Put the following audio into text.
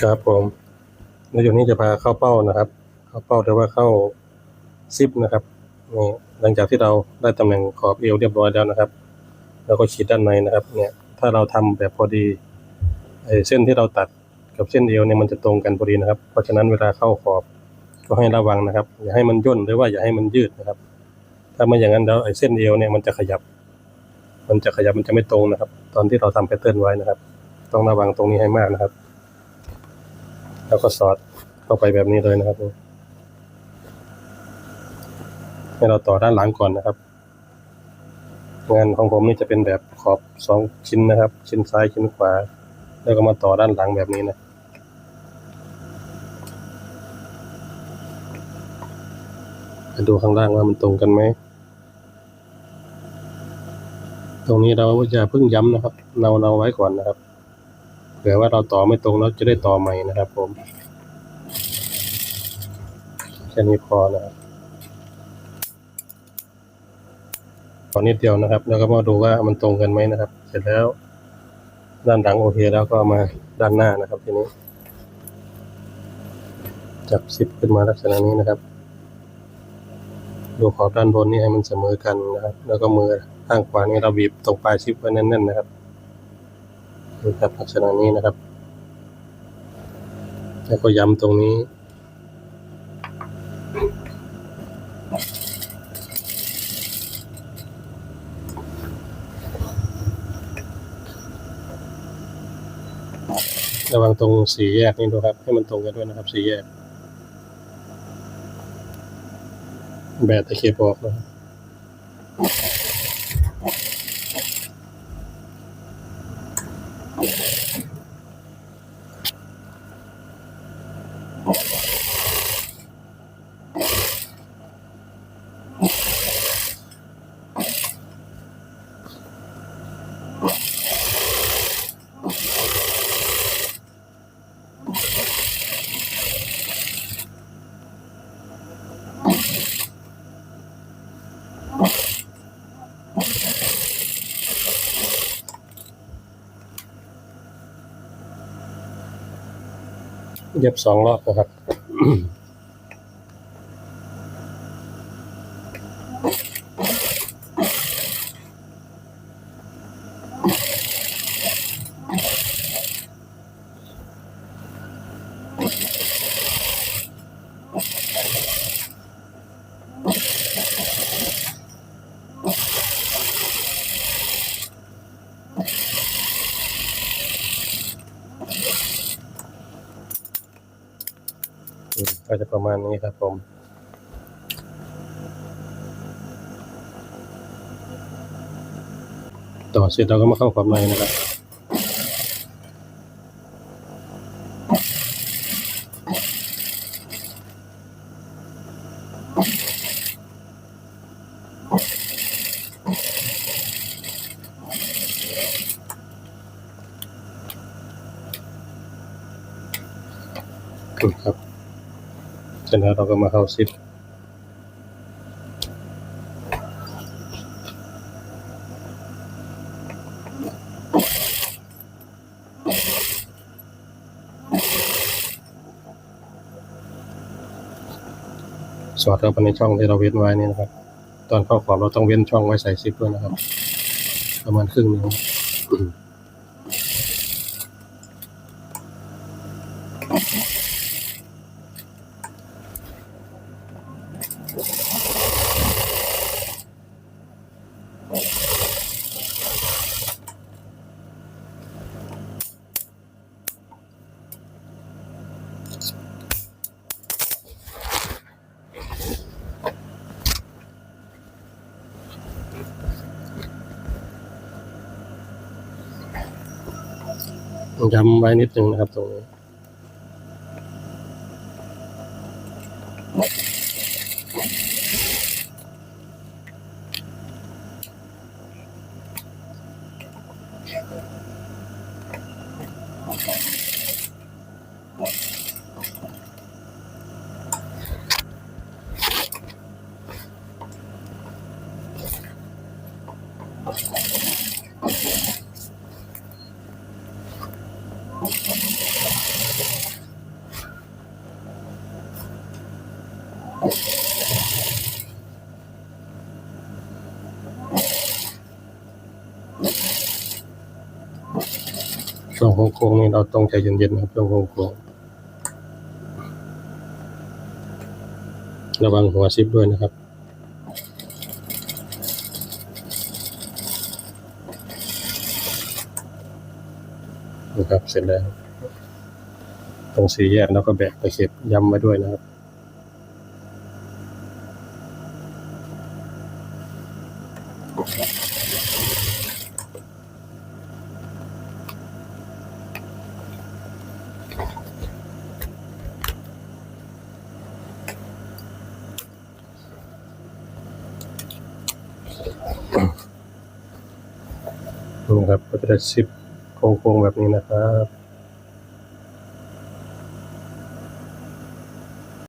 ครับผมในจุดนี้จะพาเข้าเป้านะครับ เข้าเป้าแต่ว่าเข้าซิปนะครับนี่หลังจากที่เราได้ตำแหน่งขอบเอวเรียบร้อยแล้วนะครับแล้วก็ขีดด้านในนะครับ เนี่ย ถ้าเราทำแบบพอดีไอ้เส้นที่เราตัดกับเส้นเอวเนี่ยมันจะตรงกันพอดีนะครับ เพราะฉะนั้นเวลาเข้าขอบก็ให้ระวังนะครับ อย่าให้มันย่นหรือว่าอย่าให้มันยืดนะครับ ถ้าไม่อย่างนั้นแล้วไอ้เส้นเอวเนี่ยมันจะขยับ มันจะขยับมันจะไม่ตรงนะครับ ตอนที่เราทำแพทเทิร์นไว้นะครับ ต้องระวังตรงนี้ให้มากนะครับ แล้วก็สอดเข้าไปแบบนี้เลยนะครับให้เราต่อด้านหลังก่อนนะครับ งานของผมนี่จะเป็นแบบขอบสองชิ้นนะครับ ชิ้นซ้ายชิ้นขวา แล้วก็มาต่อด้านหลังแบบนี้นะมาดูข้างล่างว่ามันตรงกันไหม ตรงนี้เราจะเพิ่งย้ำนะครับ เราเราไว้ก่อนนะครับ ผื่อว่าเราต่อไม่ตรงแล้วจะได้ต่อใหม่นะครับ ผมแค่นี้พอนะครับขอนิดเดียวนะครับ แล้วก็มาดูว่ามันตรงกันไหมนะครับ เสร็จแล้ว ด้านหลังโอเคแล้วก็มาด้านหน้านะครับทีนี้ จับซิปขึ้นมาลักษณะนี้นะครับดูขอบด้านบนนี่ให้มันเสมอกันนะครับ แล้วก็มือข้างขวานี่เราบีบตรงปลายซิปไว้แน่นๆนะครับ นี่ครับลักษณะนี้นะครับแล้วก็ย้ำตรงนี้ ระวังตรงสีแยกนี่ดูครับ ให้มันตรงกันด้วยนะครับสีแยก แบตตะเข็บออกนะครับ เย็บสองรอบนะครับ ก็จะประมาณนี้ครับผมต่อเสร็จเราก็มาเข้าความในนะครับครับ เสร็จแล้วเราก็มาเข้าซิปสอดเข้าไปในช่องที่เราเว้นไว้นี่นะครับ ตอนเข้าขอบเราต้องเว้นช่องไว้ใส่ซิปด้วยนะครับ ประมาณครึ่งนิ้ว ย้ำไว้นิดนึงนะครับตรงนี้ ช่วงโค้งๆนี่เราต้องใจเย็นๆนะครับช่วงโค้งๆระวังหัวซิปด้วยนะครับ ครับ เสร็จแล้ว ตรงสี่แยกแล้วก็แบกตะเข็บย้ำไว้ด้วยนะครับนี่นะครับก็จะได้ซิป โค้งๆแบบนี้นะครับ